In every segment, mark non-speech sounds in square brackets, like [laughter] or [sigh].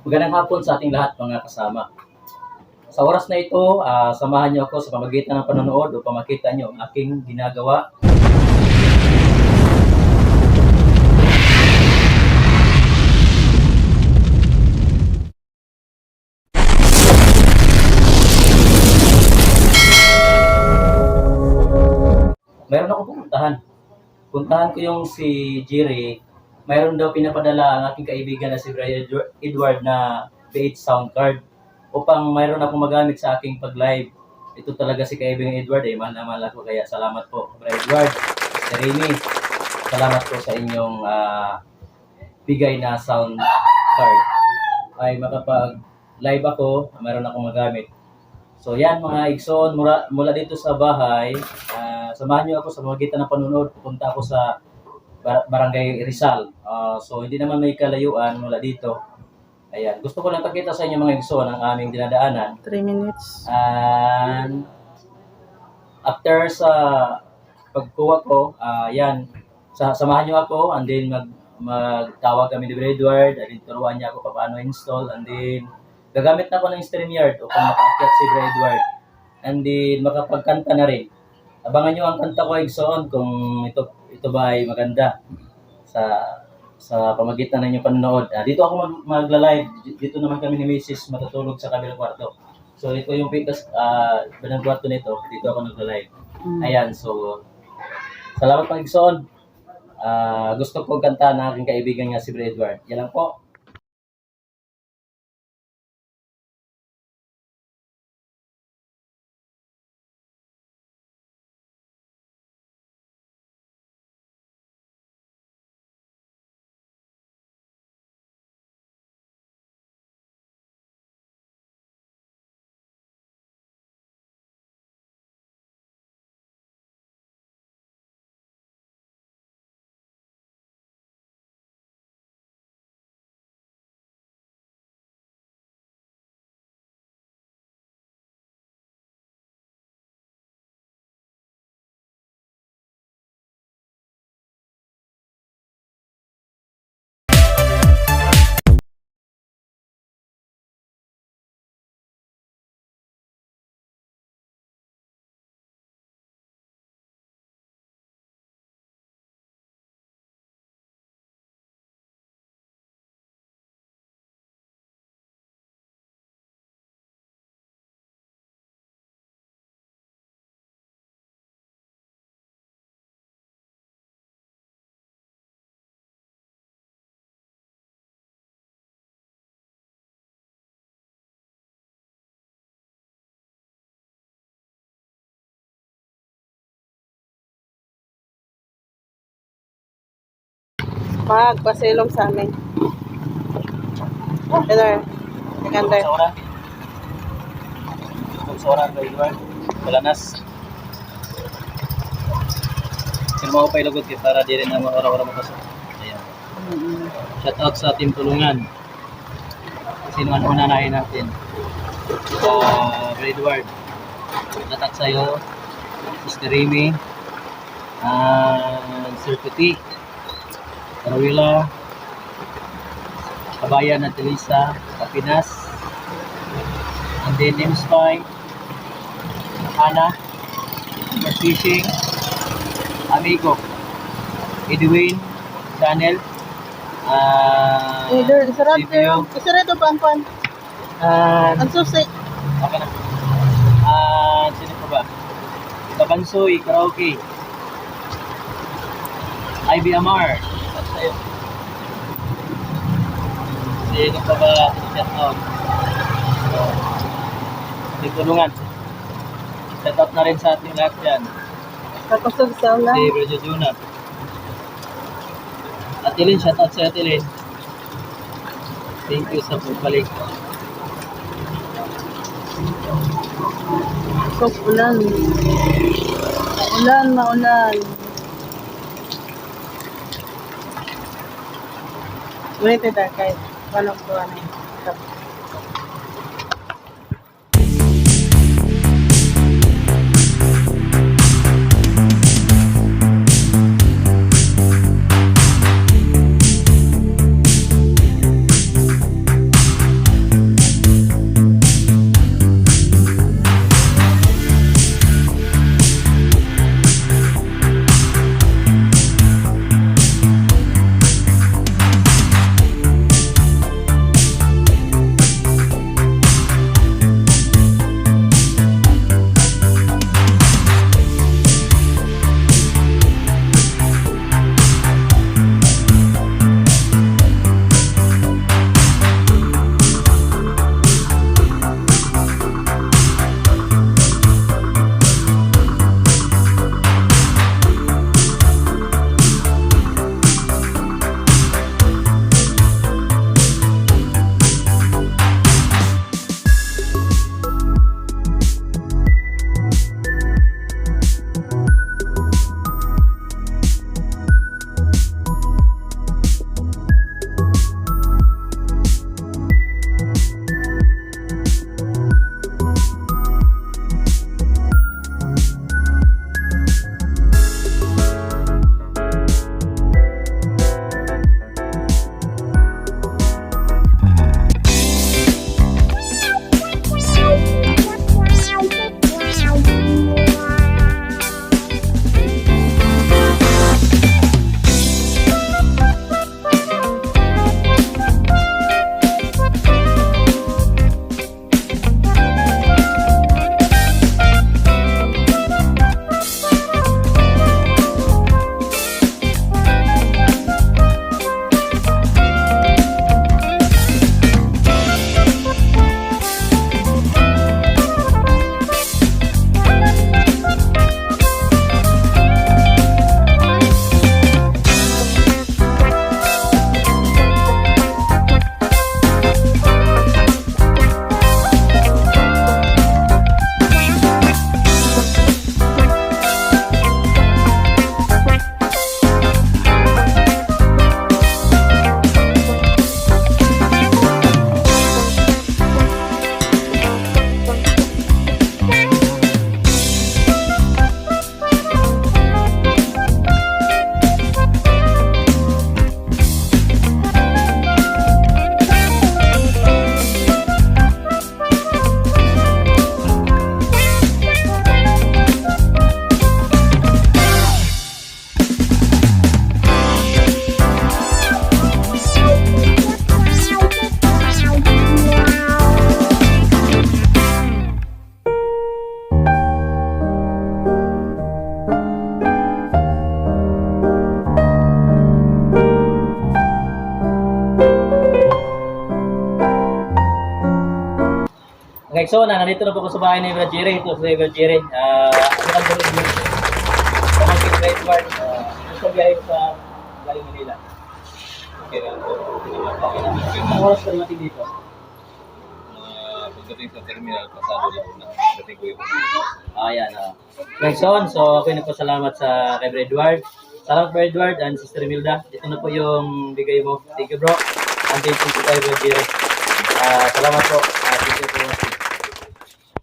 Magandang hapon sa ating lahat mga kasama. Sa oras na ito, ah, samahan niyo ako sa pamagitan ng panonood upang makita niyo ang aking ginagawa. Meron ako pupuntahan. Puntahan ko yung si Jerry. Mayroon daw pinapadala ang aking kaibigan na si Brian Edward- na PH sound card upang mayroon akong magamit sa aking pag-live. Ito talaga si kaibigan Edward eh, mahal na mahal ako kaya salamat po. Brian Edward, Mr. Remy, salamat po sa inyong ah, bigay na sound card. Ay makapag live ako, mayroon akong magamit. So yan mga igsoon mula, mula dito sa bahay, ah, samahan niyo ako sa magitan ng panunood. Pupunta ako sa Barangay Rizal. Ah, so hindi naman may kalayuan mula dito. Ayan, gusto ko lang pakita sa inyo mga igsoon ang aming dinadaanan. 3 minutes. And after sa pagkuha ko, ah yan, sa, samahan niyo ako and then mag magtawag kami ni Brad Edward, and then turuan niya ako paano install and then gagamit na ako ng StreamYard upang makaakyat si Brad Edward. And then makapagkanta na rin. Abangan niyo ang kanta ko Igsoon kung ito ito ba ay maganda sa sa pamagitan ng inyong panonood. Ah, dito ako mag, magla-live. Dito naman kami ni Mrs. matutulog sa kabilang kwarto. So ito yung pikas ah uh, kwarto nito. Dito ako nagla-live. Mm. Ayan, so salamat pang Igsoon. Ah, gusto kong kanta ng aking kaibigan nga si Bray Edward. Yan lang po. Magpasilong sa amin. Ito. Maganda. Sa oras. Sa oras, Bray Edward. Kalanas. Sino mo pa ilagod kit para di rin na oras-oras mo kasi. Ayan. Shout out sa Team Tulungan. Sino man unanahin natin? Uh, Bray Edward. Shout out sa'yo. Sister Remy. Uh, Sir Puti. Caruela. Kabayan at Elisa. Kapinas. And then name Spy. Ana. Mas Fishing. Amigo. Edwin. Channel. Ah, Either, isarado. Silvio. Isarado pa ang kwan. Ah, Ang susi. Okay na. Ah, sino pa ba? Kabansoy, karaoke. Ivy Amar. At sa'yo. Sino pa ba? Shout out. So, may tulungan. Shout out na rin sa ating lahat dyan. Kapasog sa ulan. Si Bridget Juna. At Ilin, shout out sa Ilin. Thank you sa pagbalik. Kok ulan. Maulan, maulan. Wait, ito kahit walang buwan. Okay, so na, nandito na po ako sa bahay ni Brad Jerry. Ito si Brad Jerry. Ah, ano lang doon yung pamangkin sa Edward. Ah, gusto biyahe sa galing Manila. Okay lang po. Okay na. Ang oras ka natin dito? Mga pagdating sa terminal, pasado lang na. Dating ko yung Ah, yan. Ah. Okay, so, so ako nagpasalamat sa kay Brad Edward. Salamat Brad Edward and Sister Milda. Ito na po yung bigay mo. Thank you bro. And thank you kay Brad Jerry. Ah, salamat po. Ah, thank you po.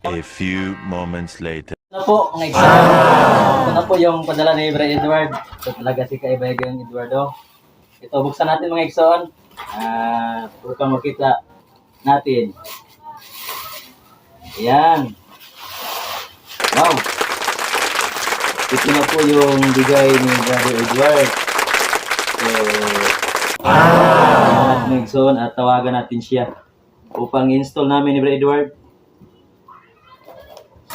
A few moments later. Na po, ang exam. Ito na po yung padala ni Brad Edward. Ito talaga si kaibigan Eduardo. Ito, buksan natin mga Exxon. Ah, upang makita natin. Ayan. Wow. Ito na po yung bigay ni Brother Edward. So, ah, mga Exxon at tawagan natin siya upang install namin ni Brother Edward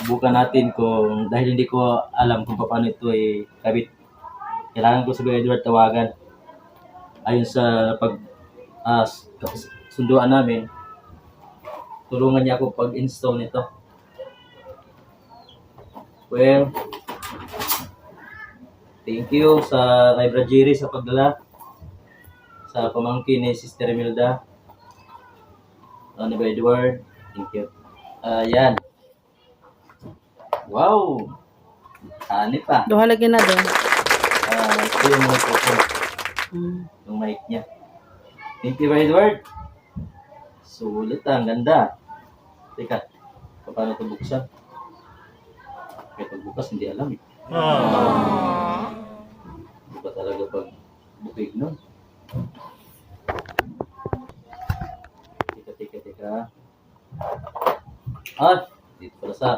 subukan natin kung dahil hindi ko alam kung paano ito ay kabit. Kailangan ko si Edward tawagan. Ayon sa pag ah, s- sunduan namin, tulungan niya ako pag-install nito. Well, thank you sa kay Brad Jerry sa pagdala sa pamangkin ni Sister Imelda. Ano ba Edward? Thank you. Ayan. Wow! Ani pa. Duha lagi na doon. Ah, ito yung microphone, Mm. yung mic niya. Thank you, Edward. Sulit ah, ang ganda. Teka, paano ito buksan? Kaya pagbukas, hindi alam eh. Hindi ba talaga pag bukig nun? Teka, teka, teka. Ah, dito pala sa...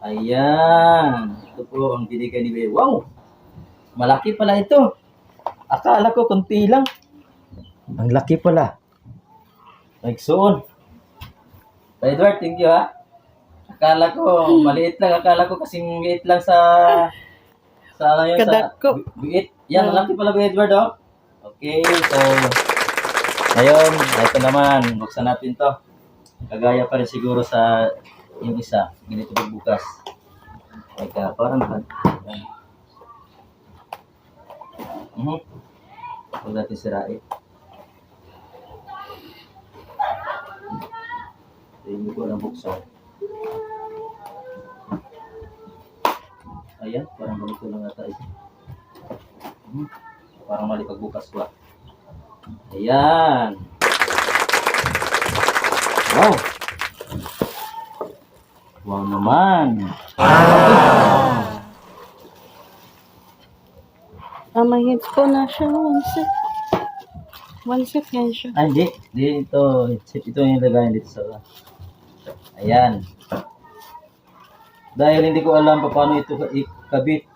Ayan. Ito po ang binigay ni Bea. Wow! Malaki pala ito. Akala ko kunti lang. Ang laki pala. Like soon. Edward, thank you ha. Akala ko maliit lang. Akala ko kasing liit lang sa sa ano yun, sa Kadako. biit. Yan, ang laki pala ba Edward oh. Okay, so ngayon, ito naman, buksan natin to. Kagaya pa rin siguro sa yung isa, ganito bukas. Teka, parang yan. Mhm. Huwag natin sirain. Hindi ko lang buksan. Ayan, parang ganito lang ata ito. Mhm. Parang mali pagbukas ko. Ayan. Wow. Wow naman. Ah, may headphone na siya. One set. One set yan siya. Ah, hindi. Hindi ito. Ito, ito yung lagayan dito sa... Ayan. Dahil hindi ko alam pa paano ito ka- ikabit.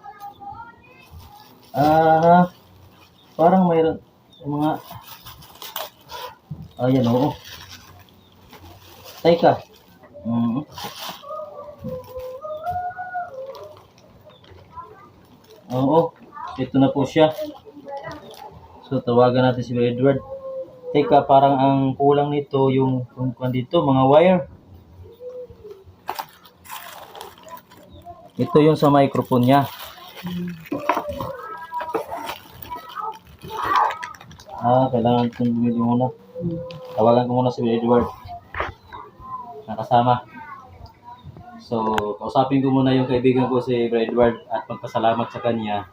Ah, parang mayroon yung mga... Ayan, oo. Teka. Mm. Oo. Ito na po siya. So, tawagan natin si Edward. Teka, parang ang kulang nito yung kung dito, mga wire. Ito yung sa microphone niya. Ah, kailangan itong bumili muna. Tawagan ko muna si Edward. Nakasama. So, kausapin ko muna yung kaibigan ko si Edward at magpasalamat sa kanya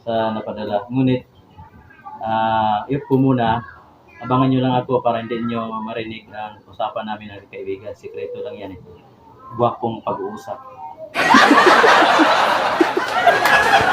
sa napadala. Ngunit, uh, ko muna, abangan nyo lang ako para hindi nyo marinig ang usapan namin ng kaibigan. Sikreto lang yan eh. Buwak pong pag-uusap. [laughs]